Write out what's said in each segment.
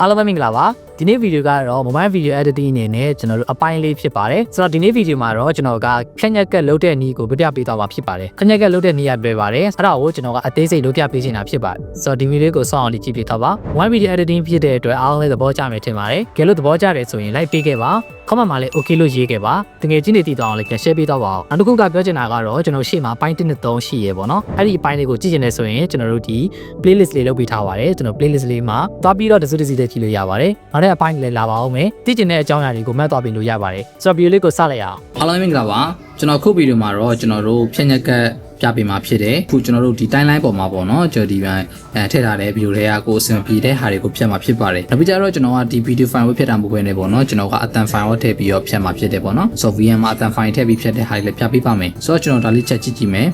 အားလုံးပဲမင်္ဂလာပါ ဒီနေ့ဗီဒီယိုကတော့ mobile video editing အနေနဲ့ကျွန်တော်တို့အပိုင်းလေးဖြစ်ပါတယ်ဆိုတော့ဒီနေ့ဗီဒီယိုမှာတော့ကျွန်တော်ကဖြန့်ညက်ကက်လုပ်တဲ့နည်းကိုပြပြပေးသွားမှာဖြစ်ပါတယ်ဖြန့်ညက်ကက်လုပ်တဲ့နည်းရတွေ့ပါတယ်အဲ့ဒါကိုကျွန်တော်ကအသေးစိတ်လုပ်ပြပေးချင်တာဖြစ်ပါတယ်ဆိုတော့ဒီဗီဒီယိုကိုစောင့်အောင်ကြည့်ပြထားပါ mobile video editing ဖြစ်တဲ့အတွက်အားလုံးလည်းသဘောကျမယ်ထင်ပါတယ်ကဲလို့သဘောကျတယ်ဆိုရင် like ပေးခဲ့ပါ comment မှာလည်း okay လို့ရေးခဲ့ပါတကယ်ချင်းနေတည်တော့အောင်လည်း share ပေးတော့ပါအောင်နောက်တစ်ခုကပြောချင်တာကတော့ကျွန်တော်ရှေ့မှာပိုင်း1နဲ့3ရှိရေပေါ့နော်အဲ့ဒီအပိုင်းလေးကိုကြည့်ချင်တယ်ဆိုရင်ကျွန်တော်တို့ဒီ playlist လေးလုပ်ပေးထားပါတယ်ကျွန်တော် playlist လေးမှာသွားပြီးတော့တစုတစည်းတည်းကြည့်လို့ရပါတယ်နောက်တဲ့အပိုင်းလေးလာပါအောင်မယ်သိချင်တဲ့အကြောင်းအရာတွေကိုမှတ်သွားပြီးလို့ရပါတယ်ဆိုတော့ video လေးကိုစလိုက်ရအောင်အားလုံးမင်္ဂလာပါကျွန်တော်ခုဗီဒီယိုမှာတော့ကျွန်တော်တို့ဖြည့်ညက်ကပ်ပြပေးမှာဖြစ်တယ်ခုကျွန်တော်တို့ဒီ timeline ပေါ်မှာပေါ့နော်ကျွန်တော်ဒီပိုင်းအဲထည့်ထားတဲ့ဗီဒီယိုတွေကကိုအဆင်ပြေတဲ့ဟာတွေကိုဖြတ်မှာဖြစ်ပါတယ်နောက်ပြီးကြတော့ကျွန်တော်ကဒီ video file ကိုဖြတ်တာမဟုတ်ဘဲနဲ့ပေါ့နော်ကျွန်တော်ကအတန် file ကိုထည့်ပြီးတော့ဖြတ်မှာဖြစ်တယ်ပေါ့နော်ဆိုတော့ VM မှာအတန် file ထည့်ပြီးဖြတ်တဲ့ဟာတွေလည်းပြပေးပါမယ်ဆိုတော့ကျွန်တော်ဒါလေးချက်ကြည့်ကြည့်မယ်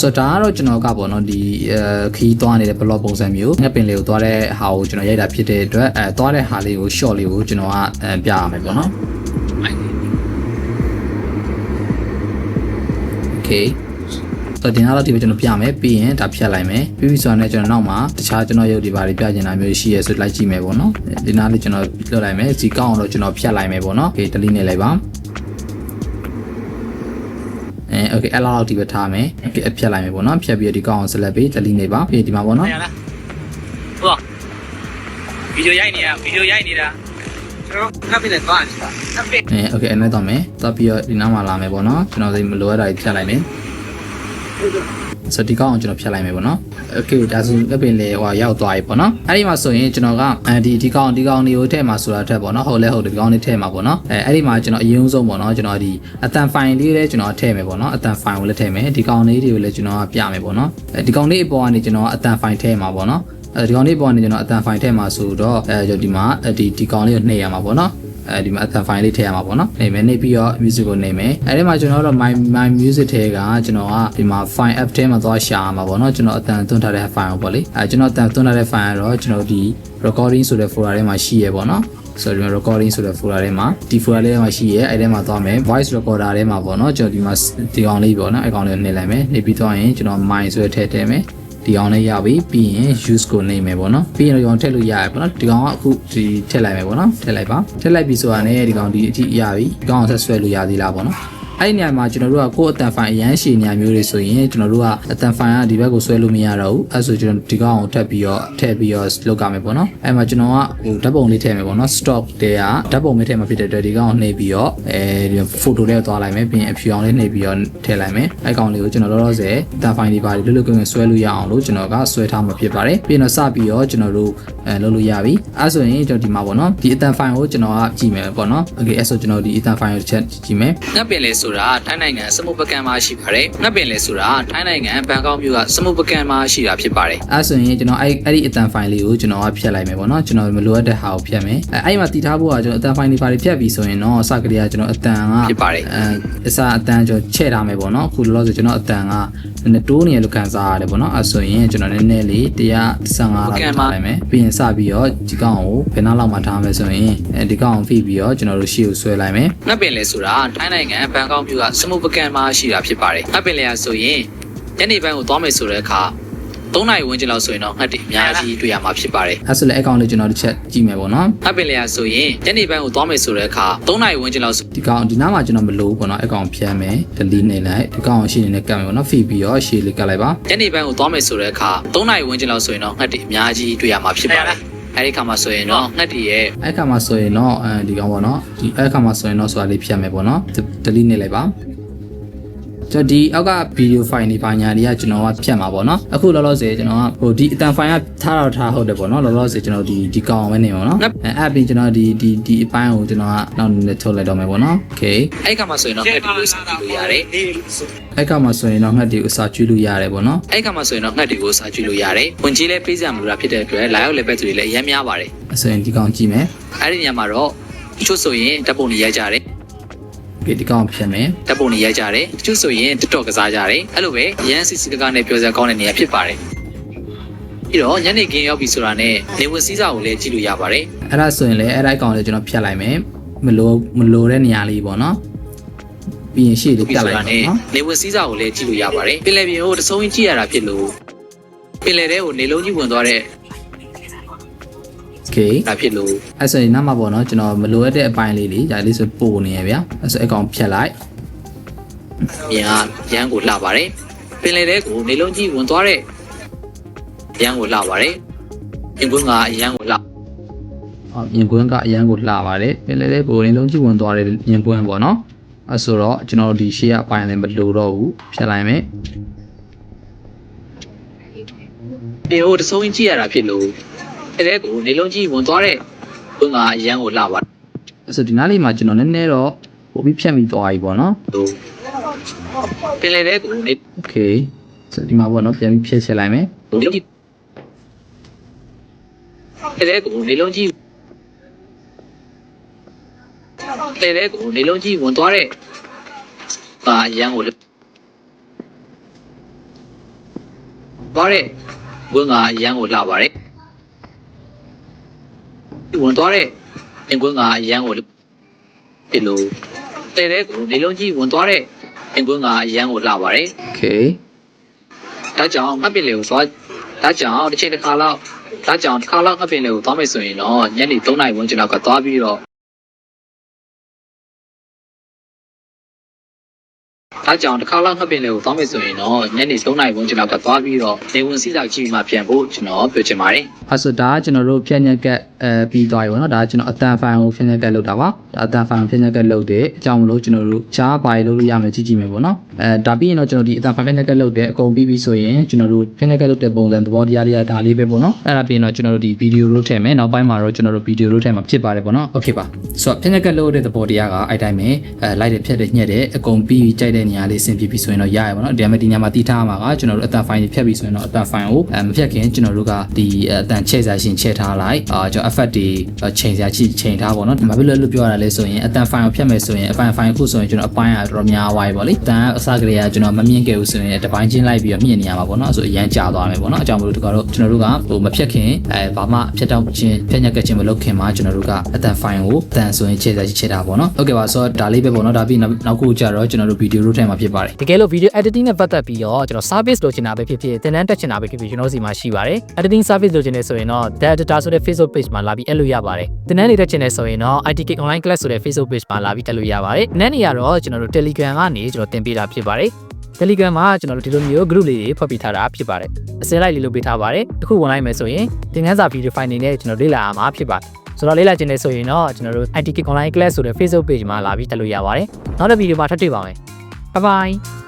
ဆိုတော့ဒါကတော့ကျွန်တော်ကပေါ့နော်ဒီအဲခီးသွားနေတဲ့ blog ပုံစံမျိုးငှက်ပင်လေးကိုသွားတဲ့ဟာကိုကျွန်တော်ရိုက်တာဖြစ်တဲ့အတွက်အဲသွားတဲ့ဟာလေးကို short လေးကိုကျွန်တော်ကအဲပြရမယ်ပေါ့နော် okay ဆိုတော့ဒီနောက်တော့ဒီပဲကျွန်တော်ပြမယ်ပြီးရင်ဒါဖြတ်လိုက်မယ်ပြီးပြီဆိုတော့လည်းကျွန်တော်နောက်မှာတခြားကျွန်တော်ရုပ်တွေပါတွေပြချင်တာမျိုးရှိရဲဆိုလိုက်ကြည့်မယ်ပေါ့နော်ဒီနောက်လေးကျွန်တော်လွတ်လိုက်မယ်စီကောင်းအောင်တော့ကျွန်တော်ဖြတ်လိုက်မယ်ပေါ့နော် okay delete နေလိုက်ပါ အဲ okay အဲ့လောက်ဒီပဲထားမယ် okay အဖြတ်လိုက်မယ်ပေါ့နော်ဖြတ်ပြီးတော့ဒီကောင်းအောင် select ပြီး delete နေပါပြီးဒီမှာပေါ့နော်ရလားဟုတ်ဗီဒီယိုရိုက်နေတာဗီဒီယိုရိုက်နေတာကျွန်တော်ငါပြနေသွားနေတာငါပြအဲ okay အဲ့နဲ့တော့မယ်တော့ပြီးတော့ဒီနောက်မှာလာမယ်ပေါ့နော်ကျွန်တော်ဒီမလိုအပ်တာတွေဖြတ်လိုက်မယ် ဆိုတော့ဒီကောင်းအောင်ကျွန်တော်ဖြတ်လိုက်မယ်ပေါ့နော်။ Okay ဒါဆိုလက်ပင်လေဟိုရောက်သွားပြီပေါ့နော်။အဲ့ဒီမှာဆိုရင်ကျွန်တော်ကအဲဒီဒီကောင်းဒီကောင်းလေးကိုထည့်မှာဆိုတာထက်ပေါ့နော်။ဟုတ်လဲဟုတ်တယ်ဒီကောင်းလေးထည့်မှာပေါ့နော်။အဲအဲ့ဒီမှာကျွန်တော်အရင်ဆုံးပေါ့နော်ကျွန်တော်ဒီအတန်ဖိုင်လေးလည်းကျွန်တော်ထည့်မယ်ပေါ့နော်။အတန်ဖိုင်ကိုလည်းထည့်မယ်။ဒီကောင်းလေးတွေကိုလည်းကျွန်တော်ကပြမယ်ပေါ့နော်။အဲဒီကောင်းလေးအပေါ်ကနေကျွန်တော်အတန်ဖိုင်ထည့်မှာပေါ့နော်။အဲဒီကောင်းလေးပေါ်ကနေကျွန်တော်အတန်ဖိုင်ထည့်မှာဆိုတော့အဲဒီမှာဒီဒီကောင်းလေးကိုနှိပ်ရမှာပေါ့နော်။ အဲဒီမှာအသံ file လေးထည့်ရမှာပေါ့နော်နေမယ်နေပြီးတော့ music ကိုနေမယ်အဲဒီမှာကျွန်တော်တို့ my my music ထဲကကျွန်တော်ကဒီမှာ file app ထဲမှာသွားရှာရမှာပေါ့နော်ကျွန်တော်အသံသွင်းထားတဲ့ file ကိုပေါ့လေအဲကျွန်တော်အသံသွင်းထားတဲ့ file ကတော့ကျွန်တော်ဒီ recording ဆိုတဲ့ folder ထဲမှာရှိရပေါ့နော်ဆိုတော့ recording ဆိုတဲ့ folder ထဲမှာဒီ folder လေးထဲမှာရှိရဲအဲ့ထဲမှာသွားမယ် voice recorder ထဲမှာပေါ့နော်ကျွန်တော်ဒီမှာဒီကောင်လေးပေါ့နော်အဲ့ကောင်လေးကိုနှိပ်လိုက်မယ်နှိပ်ပြီးသွားရင်ကျွန်တော် my ဆိုတဲ့ထည့်ထည့်မယ် ဒီအောင်လေးရပြီပြီးရင် use ကိုနေမယ်ပေါ့နော်ပြီးရင်တော့ကျွန်တော်ထည့်လို့ရရပေါ့နော်ဒီကောင်ကအခုဒီထည့်လိုက်မယ်ပေါ့နော်ထည့်လိုက်ပါထည့်လိုက်ပြီဆိုတာနဲ့ဒီကောင်ဒီအထိရပြီဒီကောင်ဆက်ဆွဲလို့ရသေးလားပေါ့နော် အဲ့ဒီနေရာမှာကျွန်တော်တို့ကကိုယ့်အတန်ဖိုင်အရန်ရှည်နေရာမျိုးတွေဆိုရင်ကျွန်တော်တို့ကအတန်ဖိုင်ကဒီဘက်ကိုဆွဲလို့မရတော့ဘူးအဲ့ဆိုကျွန်တော်ဒီကောင်ကိုထပ်ပြီးတော့ထည့်ပြီးတော့လုပ်ကြမယ်ပေါ့နော်အဲ့မှာကျွန်တော်ကဟိုဓာတ်ပုံလေးထည့်မယ်ပေါ့နော် stock တဲကဓာတ်ပုံလေးထည့်မှာဖြစ်တဲ့အတွက်ဒီကောင်ကိုနှိပ်ပြီးတော့အဲဒီ photo လေးကိုသွားလိုက်မယ်ပြီးရင်အဖြူအောင်လေးနှိပ်ပြီးတော့ထည့်လိုက်မယ်အဲ့ကောင်လေးကိုကျွန်တော်လောလောဆယ်အတန်ဖိုင်ဒီပါလွတ်လွတ်ကင်းကင်းဆွဲလို့ရအောင်လို့ကျွန်တော်ကဆွဲထားမှာဖြစ်ပါတယ်ပြီးရင်တော့စပြီးတော့ကျွန်တော်တို့အဲလုပ်လို့ရပြီအဲ့ဆိုရင်ကျွန်တော်ဒီမှာပေါ့နော်ဒီအတန်ဖိုင်ကိုကျွန်တော်ကကြည့်မယ်ပေါ့နော် okay အဲ့ဆိုကျွန်တော်ဒီအတန်ဖိုင်ကိုတစ်ချက်ကြည့်မယ်ငါပင်လေဆိုတာထိုင်းနိုင်ငံစမုပကံမှာရှိပါတယ်ငါပင်လေဆိုတာထိုင်းနိုင်ငံဘန်ကောက်မြို့ကစမုပကံမှာရှိတာဖြစ်ပါတယ်အဲ့ဆိုရင်ကျွန်တော်အဲ့အဲ့ဒီအတန်ဖိုင်လေးကိုကျွန်တော်ကဖြတ်လိုက်မယ်ပေါ့နော်ကျွန်တော်မလိုအပ်တဲ့ဟာကိုဖြတ်မယ်အဲ့အဲ့ဒီမှာတည်ထားဖို့ကကျွန်တော်အတန်ဖိုင်လေးပါဖြတ်ပြီဆိုရင်တော့အစကတည်းကကျွန်တော်အတန်ကဖြစ်ပါတယ်အဲအစအတန်ကျွန်တော်ချဲ့ထားမယ်ပေါ့နော်အခုလောလောဆယ်ကျွန်တော်အတန်ကနည်းနည်းတိုးနေရလို့ခံစားရတယ်ပေါ့နော်အဲ့ဆိုရင်ကျွန်တော်နည်းနည်းလေး115လောက်ထားလိုက်မယ်ပြီးရင်စပြီးတော့ဒီကောင်ကိုဘယ်နှလောက်မှထားမယ်ဆိုရင်အဲဒီကောင်ကိုဖိပြီးတော့ကျွန်တော်တို့ရှေ့ကိုဆွဲလိုက်မယ်ငါပင်လေဆိုတာထိုင်းနိုင်ငံဘန်ကောက်မြို့ကစမုပကံမှာရှိတာဖြစ်ပါတယ်ငါပင်လေဆိုရင်ညနေပိုင်းကိုသွားမယ်ဆိုတဲ့အခါ3နိုင်ဝန်းကျင်လောက်ဆိုရင်တော့ငှက်တွေအများကြီးတွေ့ရမှာဖြစ်ပါတယ်အဲ့ဆိုလည်းအကောင်လေးကျွန်တော်တစ်ချက်ကြည့်မယ်ပေါ့နော်ငါပင်လေဆိုရင်ညနေပိုင်းကိုသွားမယ်ဆိုတဲ့အခါ3နိုင်ဝန်းကျင်လောက်ဆိုဒီကောင်ဒီနားမှာကျွန်တော်မလို့ပေါ့နော်အကောင်ဖြတ်မယ် delete နေလိုက်ဒီကောင်ရှေ့နေနဲ့ကတ်မယ်ပေါ့နော်ဖိပြီးတော့ရှေ့လေးကတ်လိုက်ပါညနေပိုင်းကိုသွားမယ်ဆိုတဲ့အခါ3နိုင်ဝန်းကျင်လောက်ဆိုရင်တော့ငှက်တွေအများကြီးတွေ့ရမှာဖြစ်ပါတယ် အဲဒီခါမှာဆိုရင်တော့ငှက်တွေရဲ့အဲ့ခါမှာဆိုရင်တော့အဲဒီကောင်ပေါ့နော်ဒီအဲ့ခါမှာဆိုရင်တော့ဆိုတာလေးဖြတ်မယ်ပေါ့နော် delete နေလိုက်ပါ ကျွန်တော်ဒီအောက်ကဗီဒီယိုဖိုင်တွေပါညာတွေကကျွန်တော်ကဖြတ်မှာပေါ့နော်အခုလောလောဆယ်ကျွန်တော်ကဟိုဒီအတန်ဖိုင်ကထားတော့ထားဟုတ်တယ်ပေါ့နော်လောလောဆယ်ကျွန်တော်ဒီဒီကောင်ပဲနေပါတော့အဲအဲ့ပြီးကျွန်တော်ဒီဒီဒီအပိုင်းကိုကျွန်တော်ကနောက်နည်းနည်းထုတ်လိုက်တော့မယ်ပေါ့နော် okay အဲဒီခါမှာဆိုရင်တော့ငှက်တွေကိုစားကြည့်လို့ရတယ်အဲ့ခါမှာဆိုရင်တော့ငှက်တွေကိုစာကျွေးလို့ရတယ်ပေါ့နော်အဲဒီခါမှာဆိုရင်တော့ငှက်တွေကိုစားကြည့်လို့ရတယ်ဝင်ကြီးလည်းပေးစရာမလိုတာဖြစ်တဲ့အတွက်လာရောက်လည်းပဲသူတွေလည်းအများများပါတယ်အဲ့ဆိုရင်ဒီကောင်ကြည့်မယ်အဲဒီညမှာတော့တချို့ဆိုရင်ဓာတ်ပုံတွေရိုက်ကြတယ် okay ဒီကောင်ဖြတ်မယ်ဓာတ်ပုံတွေရိုက်ကြတယ်တချို့ဆိုရင် TikTok ကစားကြတယ်အဲ့လိုပဲရန်စီစီကကနဲ့ပြောစရာကောင်းတဲ့နေရာဖြစ်ပါတယ်ပြီးတော့ညနေခင်းရောက်ပြီဆိုတာနဲ့နေဝင်စည်းစာကိုလည်းကြည့်လို့ရပါတယ်အဲ့ဒါဆိုရင်လည်းအဲ့ဒါအကောင်လေးကျွန်တော်ဖြတ်လိုက်မယ်မလိုမလိုတဲ့နေရာလေးပေါ့နော်ပြီးရင်ရှေ့လေးပြီးဖြတ်ဆိုလိုက်တာပါနဲ့နော်နေဝင်စည်းစာကိုလည်းကြည့်လို့ရပါတယ်ပင်လယ်ပြင်ကိုတဆုံးကြီးကြည့်ရတာဖြစ်လို့ပင်လယ်ထဲကိုနေလုံးကြီးဝင်သွားတဲ့ Okay ဒါဖြစ်လို့အဲ့ဆိုရင်နောက်မှပေါ့နော်ကျွန်တော်မလိုအပ်တဲ့အပိုင်းလေးတွေဒါလေးဆိုပို့နေရဗျာအဲ့ဆိုအကောင်ဖြတ်လိုက်မြန်ရန်ကိုလှပါတယ်ပင်လေတဲ့ကိုနေလုံးကြီးဝင်သွားတဲ့ရန်ကိုလှပါတယ်ရင်ကွင်းကအရန်ကိုလှအောင်ရင်ကွင်းကအရန်ကိုလှပါတယ်ပင်လေတဲ့ကိုနေလုံးကြီးဝင်သွားတဲ့ရင်ကွင်းပေါ့နော်အဲ့ဆိုတော့ကျွန်တော်ဒီရှေ့အပိုင်းလည်းမလိုတော့ဘူးဖြတ်လိုက်မယ်ပင်ဟိုတဆုံးကြီးရတာဖြစ်လို့ အဲတဲ့ကိုနေလုံးကြီးဝင်သွားတဲ့ဘုံကအရန်ကိုလာပါအဲ့ဆိုဒီနားလေးမှာကျွန်တော်နည်းနည်းတော့ပို့ပြီးဖြတ်မိသွားပြီပေါ့နော်ဟိုပင်လေတဲ့ကိုနေ Okay ဆိုဒီမှာပေါ့နော်ပြန်ပြီးဖြည့်ဆက်လိုက်မယ်လုံးကြီးအဲတဲ့ကိုနေလုံးကြီးအဲတဲ့ကိုနေလုံးကြီးဝင်သွားတဲ့ပါအရန်ကိုလာပါတဲ့ဘုံကအရန်ကိုလာပါတယ် ဝင်သွားတဲ့ပင်ကွင်းကအရန်ကိုဒီလိုတဲတဲ့ကိုနေလုံးကြီးဝင်သွားတဲ့ပင်ကွင်းကအရန်ကိုလှပါတယ်။ Okay ။ဒါကြောင့်အပင်လေကိုသွားဒါကြောင့်တစ်ချိန်တစ်ခါလောက်ဒါကြောင့်တစ်ခါလောက်အပင်လေကိုသွားမယ်ဆိုရင်တော့ညနေ3:00နာရီဝန်းကျင်လောက်ကသွားပြီးတော့ဒါကြောင့်တစ်ခါလောက်ငှက်ပင်လေးကိုတောင်းမယ်ဆိုရင်တော့ညနေ3:00နာရီဝန်းကျင်လောက်ကသွားပြီးတော့နေဝင်စီစာကြည့်မှပြန်ဖို့ကျွန်တော်ပြောချင်ပါတယ်။အဲဆိုဒါကကျွန်တော်တို့ဖြန့်ညက်ကအဲပြီးသွားပြီပေါ့နော်ဒါကကျွန်တော်အတန်ဖိုင်ကိုဖြတ်ညက်ကက်လုပ်တာပါဒါအတန်ဖိုင်ကိုဖြတ်ညက်ကက်လုပ်တဲ့အကြောင်းမလို့ကျွန်တော်တို့ရှားပါရလုပ်လို့ရမယ်ကြည့်ကြည့်မယ်ပေါ့နော်အဲဒါပြီးရင်တော့ကျွန်တော်ဒီအတန်ဖိုင်ဖြတ်ညက်ကက်လုပ်တဲ့အကုန်ပြီးပြီဆိုရင်ကျွန်တော်တို့ဖြတ်ညက်ကက်လုပ်တဲ့ပုံစံသဘောတရားလေးကဒါလေးပဲပေါ့နော်အဲ့ဒါပြီးရင်တော့ကျွန်တော်တို့ဒီဗီဒီယိုလို့ထည့်မယ်နောက်ပိုင်းမှာတော့ကျွန်တော်တို့ဗီဒီယိုလို့ထည့်မှာဖြစ်ပါတယ်ပေါ့နော်โอเคပါဆိုတော့ဖြတ်ညက်ကက်လုပ်တဲ့သဘောတရားကအဲ့တိုင်းပဲအဲလိုက်တယ်ဖြတ်တယ်ညှက်တယ်အကုန်ပြီးကြိုက်တဲ့နေရာလေးဆင်ပြပြီဆိုရင်တော့ရရပါတော့ဒီမှာဒီညမှာတီးထားမှာကကျွန်တော်တို့အတန်ဖိုင်တွေဖြတ်ပြီဆိုရင်တော့အတန်ဖိုင်ကိုအဲမဖြတ်ခင်ကျွန်တော်တို့ကဒီအတန်ချဲ့စားရှင်ချဲ့ထားလိုက်အာကျွန်တော် ော် effect တွေချိန်စရာချိချိန်ထားပါတော့ဘာဖြစ်လို့လို့ပြောရတာလဲဆိုရင်အတန်ဖိုင်ကိုဖြတ်မယ်ဆိုရင်အပိုင်းဖိုင်ခုဆိုရင်ကျွန်တော်အပိုင်းကတော်တော်များသွားပြီပေါ့လေအတန်အစကလေးကကျွန်တော်မမြင်ခဲ့ဘူးဆိုရင်တပိုင်းချင်းလိုက်ပြီးတော့မြင်နေရမှာပေါ့နော်အဲ့ဆိုအရန်ကြာသွားမယ်ပေါ့နော်အကြောင်းမလို့ဒီကတော့ကျွန်တော်တို့ကဟိုမဖြတ်ခင်အဲဘာမှဖြတ်တော့ချင်းဖြတ်ညက်ကချင်းမလုပ်ခင်မှာကျွန်တော်တို့ကအတန်ဖိုင်ကိုအတန်ဆိုရင်ချဲ့စားချိချဲ့တာပေါ့နော်ဟုတ်ကဲ့ပါဆိုတော့ဒါလေးပဲပေါ့နော်ဒါပြီးနောက်နောက်ခုကျတော့ကျွန်တော်တို့ဗီဒီယိုလို့ထဲမှာဖြစ်ပါတယ်တကယ်လို့ video editing နဲ့ပတ်သက်ပြီးတော့ကျွန်တော် service လိုချင်တာပဲဖြစ်ဖြစ်တင်တန်းတက်ချင်တာပဲဖြစ်ဖြစ်ကျွန်တော်စီမှာရှိပါတယ် editing service လိုချင်နေဆိုရင်တော့ The Editor ဆိုတဲ့ Facebook page မှာလာပြီးအဲ့လိုရပါတယ်တင်တန်းနေတက်ချင်နေဆိုရင်တော့ ITK online class ဆိုတဲ့ Facebook page မှာလာပြီးတက်လို့ရပါတယ်နန်းနေရတော့ကျွန်တော်တို့ Telegram ကနေကျွန်တော်တင်ပေးတာဖြစ်ပါတယ် Telegram မှာကျွန်တော်တို့ဒီလိုမျိုး group လေးတွေဖွဲ့ပေးထားတာဖြစ်ပါတယ်အစင်လိုက်လေးလုပ်ပေးထားပါတယ်တစ်ခုဝင်လိုက်မယ်ဆိုရင်သင်ခန်းစာ video file နေနဲ့ကျွန်တော်လေ့လာရမှာဖြစ်ပါတယ်ဆိုတော့လေ့လာခြင်းနေဆိုရင်တော့ကျွန်တော်တို့ ITK online class ဆိုတဲ့ Facebook page မှာလာပြီးတက်လို့ရပါတယ်နောက်တစ်ဗီဒီယိုမှာထပ်တွေ့ပါမယ် bye bye